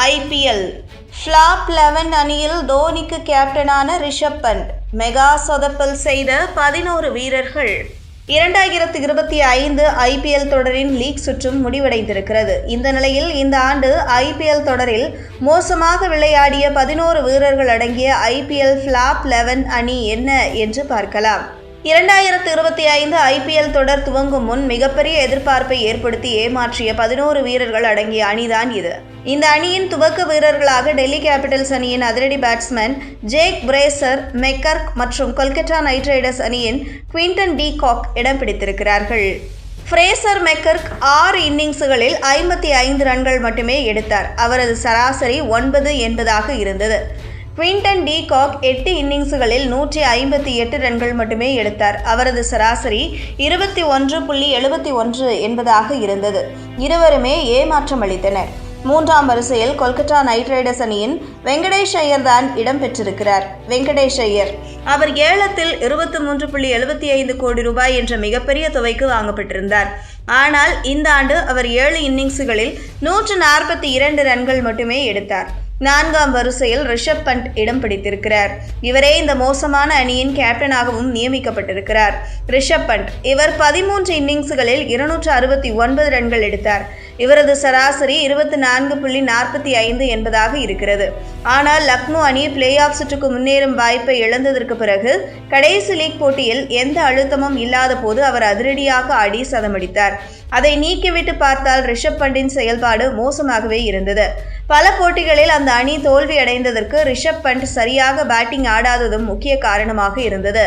IPL flop eleven அணியில் தோனிக்கு கேப்டனான ரிஷப் பண்ட் மெகா சொதப்பல் செய்த பதினோரு வீரர்கள். இரண்டாயிரத்து இருபத்தி ஐந்து ஐபிஎல் தொடரின் லீக் சுற்றும் முடிவடைந்திருக்கிறது. இந்த நிலையில் இந்த ஆண்டு ஐபிஎல் தொடரில் மோசமாக விளையாடிய பதினோரு வீரர்கள் அடங்கிய ஐபிஎல் ஃப்ளாப் லெவன் அணி என்ன என்று பார்க்கலாம். இரண்டாயிரத்து இருபத்தி ஐந்து ஐபிஎல் தொடர் துவங்கும் முன் மிகப்பெரிய எதிர்பார்ப்பை ஏற்படுத்தி ஏமாற்றிய பதினோரு வீரர்கள் அடங்கிய அணிதான் இது. இந்த அணியின் துவக்க வீரர்களாக டெல்லி கேபிட்டல்ஸ் அணியின் அதிரடி பேட்ஸ்மேன் ஜேக் பிரேசர் மெக்கர்க் மற்றும் கொல்கத்தா நைட் ரைடர்ஸ் அணியின் குவிண்டன் டி காக் இடம் பிடித்திருக்கிறார்கள். ஃப்ரேசர் மெக்கர்க் ஆறு இன்னிங்ஸுகளில் ஐம்பத்தி ஐந்து ரன்கள் மட்டுமே எடுத்தார். அவரது சராசரி ஒன்பது என்பதாக இருந்தது. குவிண்டன் டி காக் எட்டு இன்னிங்ஸுகளில் நூற்றி ஐம்பத்தி எட்டு ரன்கள் மட்டுமே எடுத்தார். அவரது சராசரி இருபத்தி ஒன்று புள்ளி எழுபத்தி ஒன்று என்பதாக இருந்தது. இருவருமே ஏமாற்றம் அளித்தனர். மூன்றாம் வரிசையில் கொல்கத்தா நைட் ரைடர்ஸ் அணியின் வெங்கடேஷ் ஐயர் தான் இடம் பெற்றிருக்கிறார். வெங்கடேஷ் ஐயர். அவர் ஏலத்தில் இருபத்தி மூன்று புள்ளி எழுபத்தி ஐந்து கோடி ரூபாய் என்ற மிகப்பெரிய தொகைக்கு வாங்கப்பட்டிருந்தார். ஆனால் இந்த ஆண்டு அவர் ஏழு இன்னிங்ஸுகளில் நூற்று நாற்பத்தி இரண்டு ரன்கள் மட்டுமே எடுத்தார். நான்காம் வரிசையில் ரிஷப் பண்ட் இடம் பிடித்திருக்கிறார். இவரே இந்த மோசமான அணியின் கேப்டனாகவும் நியமிக்கப்பட்டிருக்கிறார். ரிஷப் பண்ட் இவர் பதிமூன்று இன்னிங்ஸுகளில் இருநூற்று அறுபத்தி ஒன்பது ரன்கள் எடுத்தார். இவரது சராசரி இருபத்தி நான்கு புள்ளி நாற்பத்தி ஐந்து என்பதாக இருக்கிறது. ஆனால் லக்னோ அணி பிளே ஆஃப் சுற்றுக்கு முன்னேறும் வாய்ப்பை இழந்ததற்கு பிறகு கடைசி லீக் போட்டியில் எந்த அழுத்தமும் இல்லாத போது அவர் அதிரடியாக ஆடி சதமடித்தார். அதை நீக்கிவிட்டு பார்த்தால் ரிஷப் பண்டின் செயல்பாடு மோசமாகவே இருந்தது. பல போட்டிகளில் அந்த அணி தோல்வி அடைந்ததற்கு ரிஷப் பண்ட் சரியாக பேட்டிங் ஆடாததும் முக்கிய காரணமாக இருந்தது.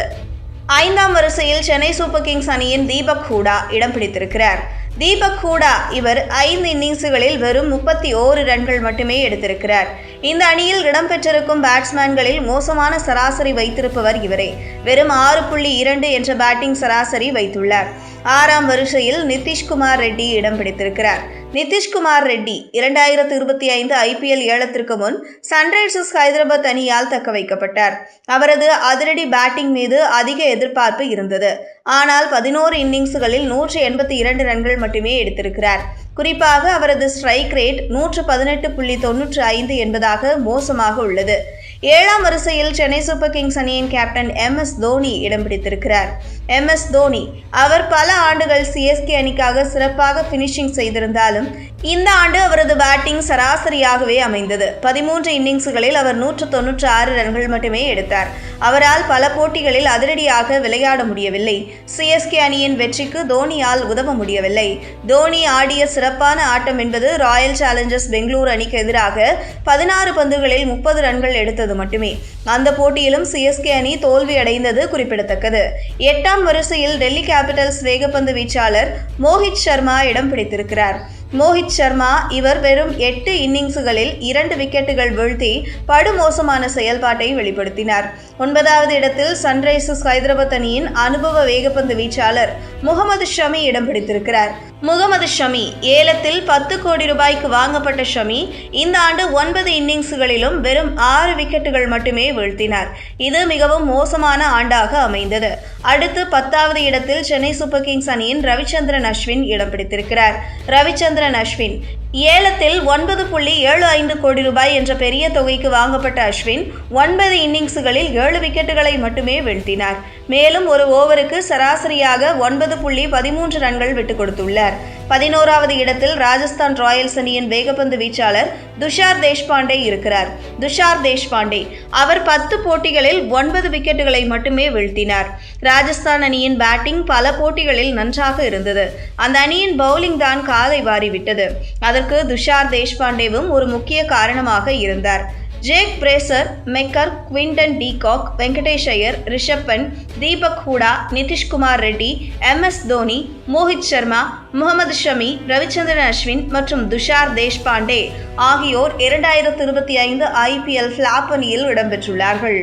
ஐந்தாம் வரிசையில் சென்னை சூப்பர் கிங்ஸ் அணியின் தீபக் ஹூடா இடம் பிடித்திருக்கிறார். தீபக் ஹூடா இவர் ஐந்து இன்னிங்ஸுகளில் வெறும் முப்பத்தி ஓரு ரன்கள் மட்டுமே எடுத்திருக்கிறார். இந்த அணியில் இடம்பெற்றிருக்கும் பேட்ஸ்மேன்களில் மோசமான சராசரி வைத்திருப்பவர் இவரே. வெறும் ஆறு புள்ளி இரண்டு என்ற பேட்டிங் சராசரி வைத்துள்ளார். ஆறாம் வரிசையில் நிதிஷ்குமார் ரெட்டி இடம் பிடித்திருக்கிறார். நிதிஷ்குமார் ரெட்டி இரண்டாயிரத்து இருபத்தி ஐந்து ஐபிஎல் ஏலத்திற்கு முன் சன்ரைசர்ஸ் ஹைதராபாத் அணியால் தக்க வைக்கப்பட்டார். அவரது அதிரடி பேட்டிங் மீது அதிக எதிர்பார்ப்பு இருந்தது. ஆனால் பதினோரு இன்னிங்ஸுகளில் நூற்று எண்பத்தி இரண்டு ரன்கள் மட்டுமே எடுத்திருக்கிறார். குறிப்பாக அவரது ஸ்ட்ரைக் ரேட் நூற்று பதினெட்டு புள்ளி தொன்னூற்று ஐந்து என்பதாக மோசமாக உள்ளது. ஏழாம் வரிசையில் சென்னை சூப்பர் கிங்ஸ் அணியின் கேப்டன் எம் எஸ் தோனி இடம் பிடித்திருக்கிறார். எம் எஸ் தோனி அவர் பல ஆண்டுகள் சிஎஸ்கே அணிக்காக சிறப்பாக பினிஷிங் செய்திருந்தாலும் இந்த ஆண்டு அவரது பேட்டிங் சராசரியாகவே அமைந்தது. பதிமூன்று இன்னிங்ஸ்களில் அவர் நூற்று தொன்னூற்று ஆறு ரன்கள் மட்டுமே எடுத்தார். அவரால் பல போட்டிகளில் அதிரடியாக விளையாட முடியவில்லை. சிஎஸ்கே அணியின் வெற்றிக்கு தோனியால் உதவ முடியவில்லை. தோனி ஆடிய சிறப்பான ஆட்டம் என்பது ராயல் சேலஞ்சர்ஸ் பெங்களூரு அணிக்கு எதிராக பதினாறு பந்துகளில் முப்பது ரன்கள் எடுத்தது மட்டுமே. அந்த போட்டியிலும் சிஎஸ்கே அணி தோல்வி அடைந்தது குறிப்பிடத்தக்கது. எட்டாம் வரிசையில் டெல்லி கேபிட்டல்ஸ் வேகப்பந்து வீச்சாளர் மோஹித் சர்மா இடம் பிடித்திருக்கிறார். மோஹித் சர்மா இவர் வெறும் எட்டு இன்னிங்ஸுகளில் இரண்டு விக்கெட்டுகள் வீழ்த்தி படுமோசமான செயல்பாட்டை வெளிப்படுத்தினார். ஒன்பதாவது இடத்தில் சன்ரைசர்ஸ் ஹைதராபாத் அணியின் அனுபவ வேகப்பந்து வீச்சாளர் முகமது ஷமி இடம் பிடித்திருக்கிறார். முகமது ஷமி ஏலத்தில் பத்து கோடி ரூபாய்க்கு வாங்கப்பட்ட ஷமி இந்த ஆண்டு ஒன்பது இன்னிங்ஸுகளிலும் வெறும் ஆறு விக்கெட்டுகள் மட்டுமே வீழ்த்தினார். இது மிகவும் மோசமான ஆண்டாக அமைந்தது. அடுத்து பத்தாவது இடத்தில் சென்னை சூப்பர் கிங்ஸ் அணியின் ரவிச்சந்திரன் அஸ்வின் இடம் பிடித்திருக்கிறார். ரவிச்சந்திரன் அஸ்வின். ஏலத்தில் ஒன்பது புள்ளி ஏழு ஐந்து கோடி ரூபாய் என்ற பெரிய தொகைக்கு வாங்கப்பட்ட அஸ்வின் ஒன்பது இன்னிங்ஸுகளில் ஏழு விக்கெட்டுகளை மட்டுமே வீழ்த்தினார். மேலும் ஒரு ஓவருக்கு சராசரியாக ஒன்பது புள்ளி பதிமூன்று ரன்கள் விட்டுக் கொடுத்துள்ளார். பதினோராவது இடத்தில் ராஜஸ்தான் ராயல்ஸ் அணியின் வேகப்பந்து வீச்சாளர் துஷார் தேஷ்பாண்டே இருக்கிறார். துஷார் தேஷ்பாண்டே அவர் பத்து போட்டிகளில் ஒன்பது விக்கெட்டுகளை மட்டுமே வீழ்த்தினார். ராஜஸ்தான் அணியின் பேட்டிங் பல போட்டிகளில் நன்றாக இருந்தது. அந்த அணியின் பவுலிங் தான் காலை வாரிவிட்டது. அதற்கு துஷார் தேஷ்பாண்டேவும் ஒரு முக்கிய காரணமாக இருந்தார். Jake Fraser McGurk Quinton de Kock Venkatesh Iyer Rishabh Pant Deepak Hooda Nitish Kumar Reddy M S Dhoni Mohit Sharma Mohammed Shami Ravichandran Ashwin மற்றும் துஷார் தேஷ்பாண்டே ஆகியோர் இரண்டாயிரத்து இருபத்தி ஐந்து ஐபிஎல் பிளாப் அணியில் இடம்பெற்றுள்ளார்கள்.